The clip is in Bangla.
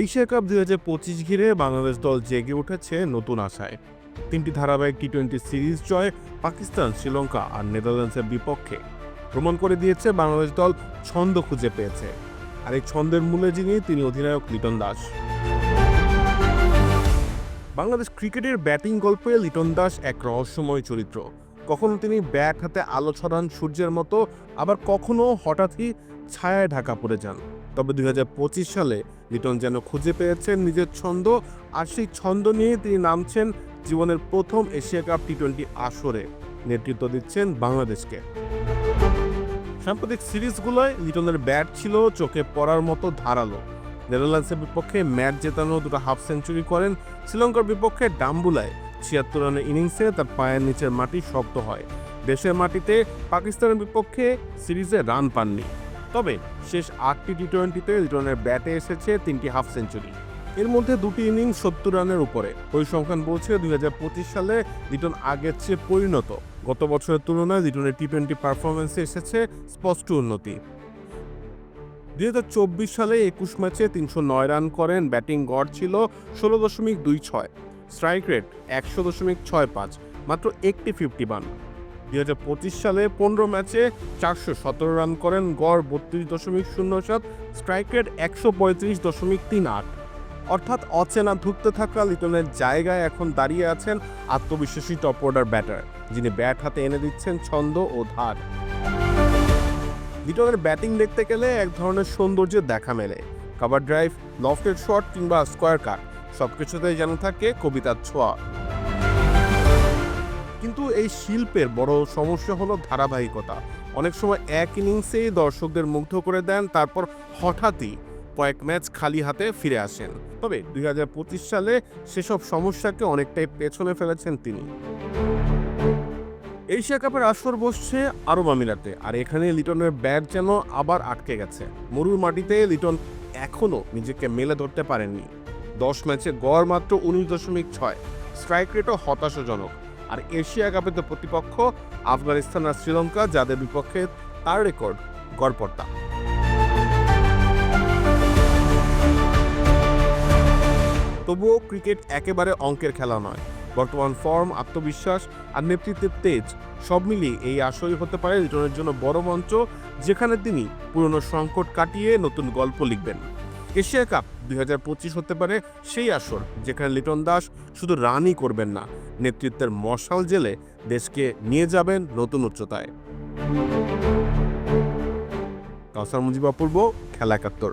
এশিয়া কাপ দুই হাজার পঁচিশ ঘিরে বাংলাদেশ দল জেগে উঠেছে নতুন আশায়। তিনটি ধারাবাহিক টি টোয়েন্টি সিরিজ জয় পাকিস্তান, শ্রীলঙ্কা আর নেদারল্যান্ডসের বিপক্ষে। প্রমাণ করে দিয়েছে বাংলাদেশ দল ছন্দ খুঁজে পেয়েছে। আর এই ছন্দের মূলে যিনি, তিনি অধিনায়ক লিটন দাস। বাংলাদেশ ক্রিকেটের ব্যাটিং গল্পে লিটন দাস এক রহস্যময় চরিত্র। কখনো তিনি ব্যাট হাতে আলো ছড়ান সূর্যের মতো, আবার কখনো হঠাৎই ছায়ায় ঢাকা পড়ে যান। তবে দুই হাজার পঁচিশ সালে লিটন যেন খুঁজে পেয়েছেন নিজের ছন্দ, আর সেই ছন্দ নিয়ে তিনি নামছেন জীবনের প্রথম এশিয়া কাপ টি টোয়েন্টি আসরে। নেতৃত্ব দিচ্ছেন বাংলাদেশকে। সাম্প্রতিক সিরিজগুলোয় লিটনের ব্যাট ছিল চোখে পড়ার মতো ধারালো। নেদারল্যান্ডসের বিপক্ষে ম্যাচ জেতানো দুটো হাফ সেঞ্চুরি করেন, শ্রীলঙ্কার বিপক্ষে ডাম্বুলায় ছিয়াত্তর রানের ইনিংসে তার পায়ের নিচের মাটি শক্ত হয়। দেশের মাটিতে পাকিস্তানের বিপক্ষে সিরিজে রান পাননি। তবে শেষ আটটি টি টোয়েন্টিতে লিটনের ব্যাটে এসেছে তিনটি হাফ সেঞ্চুরি এর মধ্যে দুটি ইনিংস সত্তর রানের উপরে। পরিসংখ্যান বলছে দু হাজার পঁচিশ সালে লিটন আগের চেয়ে পরিণত। গত বছরের তুলনায় লিটনের টি টোয়েন্টি পারফরমেন্সে এসেছে স্পষ্ট উন্নতি। দুই হাজার চব্বিশ সালে একুশ ম্যাচে তিনশো নয় রান করেন, ব্যাটিং গড় ছিল ষোলো দশমিক দুই ছয়। স্ট্রাইক রেট একশো দশমিক ছয় পাঁচ, মাত্র একটি ফিফটি ওয়ান দুই হাজার পঁচিশ সালে পনেরো ম্যাচে চারশো সতেরো রান করেন। গড় বত্রিশ দশমিক শূন্য সাত স্ট্রাইক রেট একশো পঁয়ত্রিশ দশমিক তিন আট। অর্থাৎ অচেনা ধুঁকতে থাকা লিটনের জায়গায় এখন দাঁড়িয়ে আছেন আত্মবিশ্বাসী টপ অর্ডার ব্যাটার যিনি ব্যাট হাতে এনে দিচ্ছেন ছন্দ ও ধার। লিটনের ব্যাটিং দেখতে গেলে এক ধরনের সৌন্দর্যের দেখা মেলে। কভার ড্রাইভ লফটেড শট কিংবা স্কোয়ার কাট সবকিছুতেই যেন থাকে কবিতার ছোঁয়া। কিন্তু এই শিল্পের বড় সমস্যা হলো ধারাবাহিকতা। অনেক সময় এক ইনিংসেই দর্শকদের মুগ্ধ করে দেন, তারপর হঠাৎই কয়েক ম্যাচ খালি হাতে ফিরে আসেন। তবে দুই হাজার পঁচিশ সালে সেসব সমস্যাকে অনেকটাই পেছনে ফেলেছেন তিনি। এশিয়া কাপের আসর বসছে আরব আমিরাতে, আর এখানে লিটনের ব্যাট যেন আবার আটকে গেছে। মরুর মাটিতে লিটন এখনও নিজেকে মেলে ধরতে পারেননি। দশ ম্যাচে গড় মাত্র উনিশ দশমিক ছয়। স্ট্রাইক রেটও হতাশাজনক। আর এশিয়া কাপে তো প্রতিপক্ষ আফগানিস্তান আর শ্রীলঙ্কা, যাদের বিপক্ষে তার রেকর্ড গড়পড়তা। তবুও ক্রিকেট একেবারে অঙ্কের খেলা নয়। বর্তমান ফর্ম, আত্মবিশ্বাস আর নেতৃত্বের তেজ সব মিলিয়ে এই আসরই হতে পারে লিটনের জন্য বড় মঞ্চ, যেখানে তিনি পুরনো সংকট কাটিয়ে নতুন গল্প লিখবেন। এশিয়া কাপ দুই হাজার পঁচিশ হতে পারে সেই আসর যেখানে লিটন দাস শুধু রানই করবেন না, নেতৃত্বের মশাল জেলে দেশকে নিয়ে যাবেন নতুন উচ্চতায়। কাউসার মুজিবা পূর্ব খেলা একাত্তর।